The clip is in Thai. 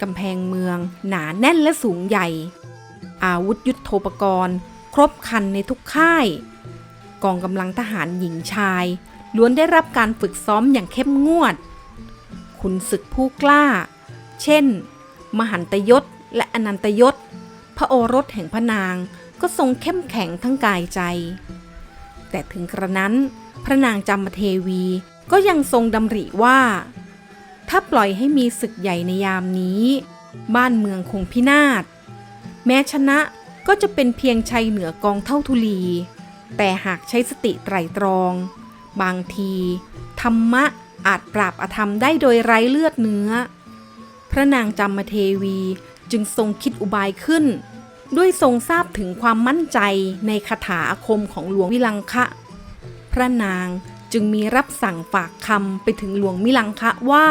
กำแพงเมือง หนาแน่นและสูงใหญ่ อาวุธยุทโธปกรณ์ ครบครันในทุกค่าย กองกำลังทหารหญิงชาย ล้วนได้รับการฝึกซ้อมอย่างเข้มงวดขุนศึกผู้กล้า เช่น มหันตยศและอนันตยศ พระโอรสแห่งพระนางก็ทรงเข้มแข็งทั้งกายใจ แต่ถึงกระนั้น พระนางจามเทวีก็ยังทรงดำริว่า ถ้าปล่อยให้มีศึกใหญ่ในยามนี้ บ้านเมืองคงพินาศ แม้ชนะก็จะเป็นเพียงชัยเหนือกองเท่าทุลี แต่หากใช้สติไตรตรอง บางที ธรรมะอาจปราบอธรรมได้โดยไร้เลือดเนื้อ พระนางจามเทวีจึงทรงคิดอุบายขึ้น ด้วยทรงทราบถึงความมั่นใจในคาถาอาคมของหลวงวิลังคะ พระนาง จึงมีรับสั่งฝากคำไปถึงหลวงมิลังคะว่า